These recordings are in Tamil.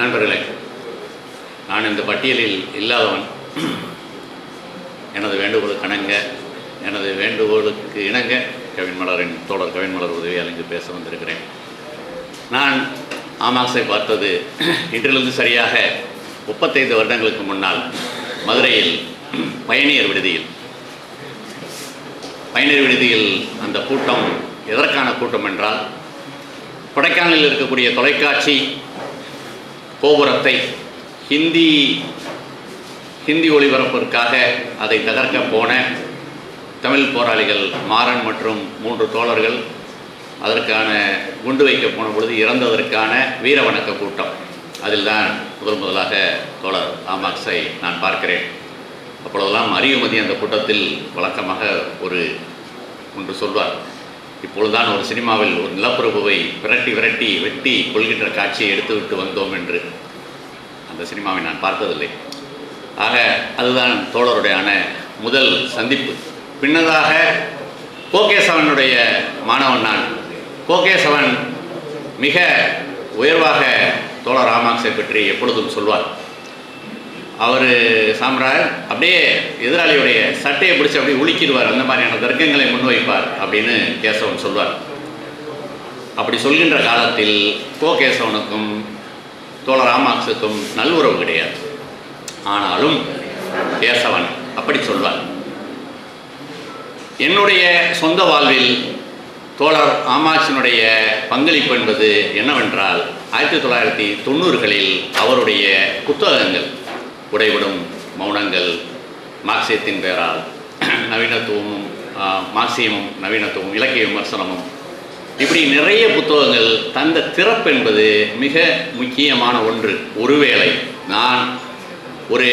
நண்பர்களே நான் இந்த பட்டியலில் இல்லாதவன். எனது வேண்டுகோளுக்கு கணங்க எனது வேண்டுகோளுக்கு இணங்க கவின்மலரின் தோழர் கவின்மலர் உதவியால் இங்கு பேச வந்திருக்கிறேன். நான் ஆமாக்ஸை பார்த்தது இன்றிலிருந்து சரியாக முப்பத்தைந்து வருடங்களுக்கு முன்னால் மதுரையில் பயணியர் விடுதியில். பயணியர் விடுதியில் அந்த கூட்டம் எதற்கான கூட்டம் என்றால் கொடைக்கானலில் இருக்கக்கூடிய தொலைக்காட்சி கோபுரத்தை ஹிந்தி ஹிந்தி ஒளிபரப்பிற்காக அதை தகர்க்க போன தமிழ் போராளிகள் மாறன் மற்றும் மூன்று தோழர்கள் அதற்கான குண்டு வைக்க போன பொழுது இறந்ததற்கான வீர வணக்க கூட்டம். அதில் தான் முதல் முதலாக தோழர் ஆமாக்ஸை நான் பார்க்கிறேன். அப்பொழுதெல்லாம் அறிவுமதி அந்த கூட்டத்தில் வழக்கமாக ஒரு ஒன்று சொல்வார். இப்பொழுதுதான் ஒரு சினிமாவில் ஒரு நிலப்பிரபுவை விரட்டி விரட்டி வெட்டி கொள்கின்ற காட்சியை எடுத்துவிட்டு வந்தோம் என்று அந்த சினிமாவை நான் பார்த்ததில்லை. ஆக அதுதான் தோழருடையான முதல் சந்திப்பு. பின்னதாக கோகேசவனுடைய மாணவன் நான். கோகேசவன் மிக உயர்வாக தோழர் ராமாக்ஸை பற்றி எப்பொழுதும் சொல்வார். அவர் சாம்ராஜ் அப்படியே எதிராளியுடைய சட்டையை பிடிச்சி அப்படியே உழிக்கிடுவார் அந்த மாதிரியான தர்க்கங்களை முன்வைப்பார் அப்படின்னு கேசவன் சொல்வார். அப்படி சொல்கின்ற காலத்தில் கோ கேசவனுக்கும் தோழர் ராமாக்ஸுக்கும் நல்லுறவு கிடையாது. ஆனாலும் கேசவன் அப்படி சொல்வார். என்னுடைய சொந்த வாழ்வில் தோழர் ஆமாக்ஸினுடைய பங்களிப்பு என்பது என்னவென்றால் ஆயிரத்தி தொள்ளாயிரத்தி தொண்ணூறுகளில் அவருடைய புத்தகங்கள் உடைவிடும் மௌனங்கள் மார்க்சியத்தின் பெயரால் நவீனத்துவமும் மார்க்சியமும் நவீனத்துவம் இலக்கிய விமர்சனமும். இப்படி நிறைய புத்தகங்கள் தந்த திறப்பு என்பது மிக முக்கியமான ஒன்று. ஒருவேளை நான் ஒரு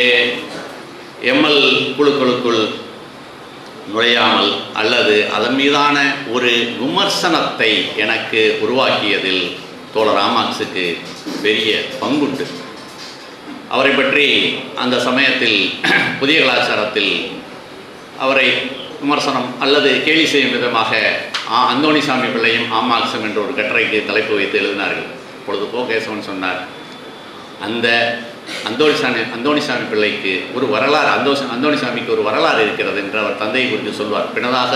எம்எல் குழுக்களுக்குள் நுழையாமல் அல்லது அதன் மீதான ஒரு விமர்சனத்தை எனக்கு உருவாக்கியதில் தோழர் ராமாக்ஸுக்கு பெரிய பங்குண்டு. அவரை பற்றி அந்த சமயத்தில் புதிய கலாச்சாரத்தில் அவரை விமர்சனம் அல்லது கேலி செய்யும் விதமாக ஆ அந்தோணிசாமி பிள்ளையும் ஆமாக்சம் என்ற ஒரு கட்டுரைக்கு தலைப்பு வைத்து எழுதினார்கள். அப்பொழுது கோ கேசவன் சொன்னார் அந்த அந்தோணிசாமி அந்தோணிசாமி பிள்ளைக்கு ஒரு வரலாறு அந்தோ அந்தோணிசாமிக்கு ஒரு வரலாறு இருக்கிறது என்று அவர் தந்தையை குறித்து சொல்வார். பின்னதாக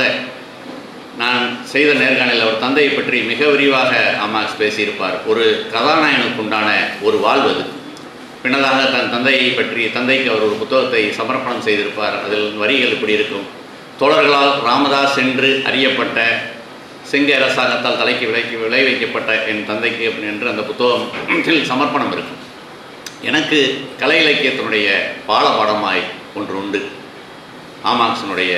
நான் செய்த நேர்காணலில் அவர் தந்தையை பற்றி மிக விரிவாக ஆமாக்ஸ் பேசியிருப்பார். ஒரு கதாநாயகனுக்கு உண்டான ஒரு வாழ்வது பின்னதாக தன் தந்தையை பற்றி தந்தைக்கு அவர் ஒரு புத்தகத்தை சமர்ப்பணம் செய்திருப்பார். அதில் வரிகள் இப்படி இருக்கும். தோழர்களால் ராமதாஸ் என்று அறியப்பட்ட சிங்க அரசாங்கத்தால் தலைக்கு விலைக்கு விளை வைக்கப்பட்ட என் தந்தைக்கு அப்படி என்று அந்த புத்தகத்தில் சமர்ப்பணம் இருக்கும். எனக்கு கலை இலக்கியத்தினுடைய பாடமாய் ஒன்று உண்டு. ஆமாக்ஸனுடைய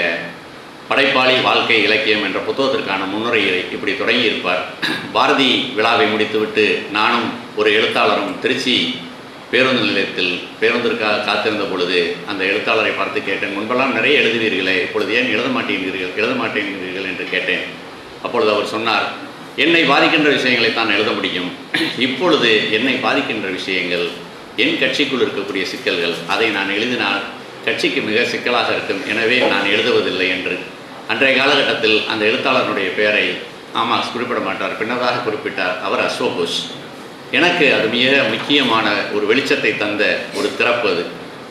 படைப்பாளி வாழ்க்கை இலக்கியம் என்ற புத்தகத்திற்கான முன்னுரையை இப்படி தொடங்கியிருப்பார். பாரதி விழாவை முடித்துவிட்டு நானும் ஒரு எழுத்தாளரும் திருச்சி பேருந்து நிலையத்தில் பேருந்திற்காக காத்திருந்த பொழுது அந்த எழுத்தாளரை பார்த்து கேட்டேன் முன்பெல்லாம் நிறைய எழுதுவீர்களே இப்பொழுது ஏன் எழுத மாட்டேங்கிறீர்கள் எழுத மாட்டேங்கிறீர்கள்? என்று கேட்டேன். அப்பொழுது அவர் சொன்னார் என்னை பாதிக்கின்ற விஷயங்களை தான் எழுத முடியும். இப்பொழுது என்னை பாதிக்கின்ற விஷயங்கள் என் கட்சிக்குள் இருக்கக்கூடிய சிக்கல்கள் அதை நான் எழுதினால் கட்சிக்கு மிக சிக்கலாக இருக்கும். எனவே நான் எழுதுவதில்லை என்று. அன்றைய காலகட்டத்தில் அந்த எழுத்தாளருடைய பெயரை ஆமாஸ் குறிப்பிட மாட்டார். பின்னதாக குறிப்பிட்டார் அவர் அஸ்வகோஷ் எனக்கு அது மிக முக்கியமான ஒரு வெளிச்சத்தை தந்த ஒரு திறப்பு அது.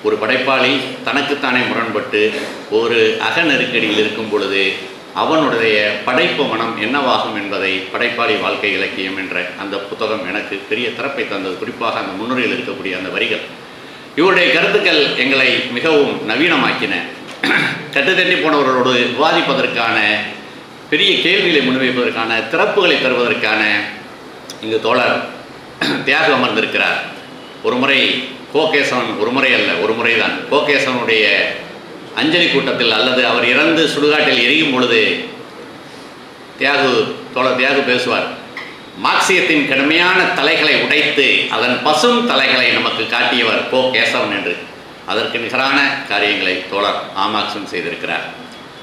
ஒரு படைப்பாளி தனக்குத்தானே முரண்பட்டு ஒரு அக நெருக்கடியில் இருக்கும் பொழுது அவனுடைய படைப்பு மனம் என்னவாகும் என்பதை படைப்பாளி வாழ்க்கை இலக்கியம் என்ற அந்த புத்தகம் எனக்கு பெரிய திறப்பை தந்தது. குறிப்பாக அந்த முன்னுரையில் இருக்கக்கூடிய அந்த வரிகள். இவருடைய கருத்துக்கள் எங்களை மிகவும் நவீனமாக்கின. கட்டுத்தட்டி போனவர்களோடு விவாதிப்பதற்கான பெரிய கேள்விகளை முன்வைப்பதற்கான திறப்புகளை தருவதற்கான இங்கு தோழர் தியாக அமர்ந்திருக்கிறார். ஒரு முறை கோகேசவன் ஒரு முறை அல்ல ஒரு முறைதான். கோகேசவனுடைய அஞ்சலி கூட்டத்தில் அல்லது அவர் இறந்து சுடுகாட்டில் எரியும் பொழுது தியாகு தோழர் தியாகு பேசுவார். மார்க்சியத்தின் கடுமையான தலைகளை உடைத்து அதன் பசும் தலைகளை நமக்கு காட்டியவர் கோ கேசவன் என்று. அதற்கு நிகரான காரியங்களை தோழர் ஆமாக்சன் செய்திருக்கிறார்.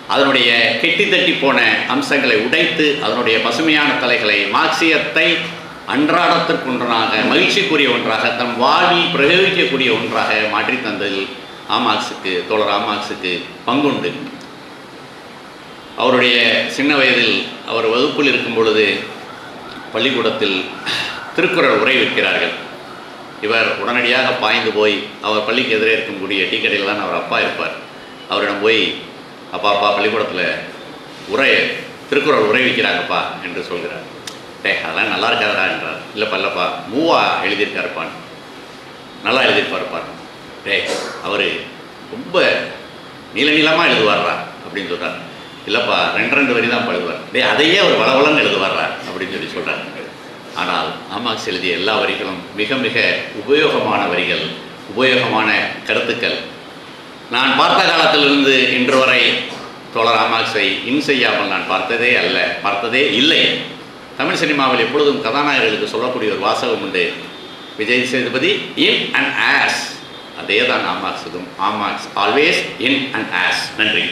அதனுடைய கெட்டி தட்டி போன அம்சங்களை உடைத்து அதனுடைய பசுமையான தலைகளை மார்க்சியத்தை அன்றாடத்திற்குன்றனாக மகிழ்ச்சிக்குரிய ஒன்றாக தம் வாழ்வில் பிரயோகிக்கக்கூடிய ஒன்றாக மாற்றி தந்ததில் ஆமாக்ஸுக்கு தோழர் ஆமாக்ஸுக்கு பங்குண்டு. அவருடைய சின்ன வயதில் அவர் வகுப்பில் இருக்கும் பொழுது பள்ளிக்கூடத்தில் திருக்குறள் உரை வைக்கிறார்கள். இவர் உடனடியாக பாய்ந்து போய் அவர் பள்ளிக்கு எதிரே இருக்கக்கூடிய டீ கடையில் தான் அவர் அப்பா இருப்பார். அவரிடம் போய் அப்பா அப்பா பள்ளிக்கூடத்தில் உரை திருக்குறள் உரை வைக்கிறாங்கப்பா என்று சொல்கிறார். டே அதெல்லாம் நல்லா இருக்காதா என்றார். இல்லைப்பா இல்லைப்பா மூவா எழுதியிருக்காருப்பான் நல்லா எழுதியிருப்பாருப்பா டே அவர் ரொம்ப நீள நீளமாக எழுதுவார்றா அப்படின்னு சொல்கிறார் இல்லைப்பா ரெண்டு ரெண்டு வரி தான் எழுதுவார். டே அதையே அவர் வளவளன்னு எழுதுவார்றா அப்படின்னு சொல்லி சொல்கிறார் ஆனால் ஆமாக்ஸ் எழுதிய எல்லா வரிகளும் மிக மிக உபயோகமான வரிகள் உபயோகமான கருத்துக்கள். நான் பார்த்த காலத்திலிருந்து இன்று வரை தோழர் ஆமாக்ஸை இன் செய்யாமல் நான் பார்த்ததே அல்ல பார்த்ததே இல்லை. தமிழ் சினிமாவில் எப்பொழுதும் கதாநாயகர்களுக்கு சொல்லக்கூடிய ஒரு வாசகம் உண்டு. Vijay Sethupathi in and as அதே தான் ஆமாக்ஸுக்கும் ஆமாக்ஸ் ஆல்வேஸ் இன் அண்ட் ஆஸ் நன்றி.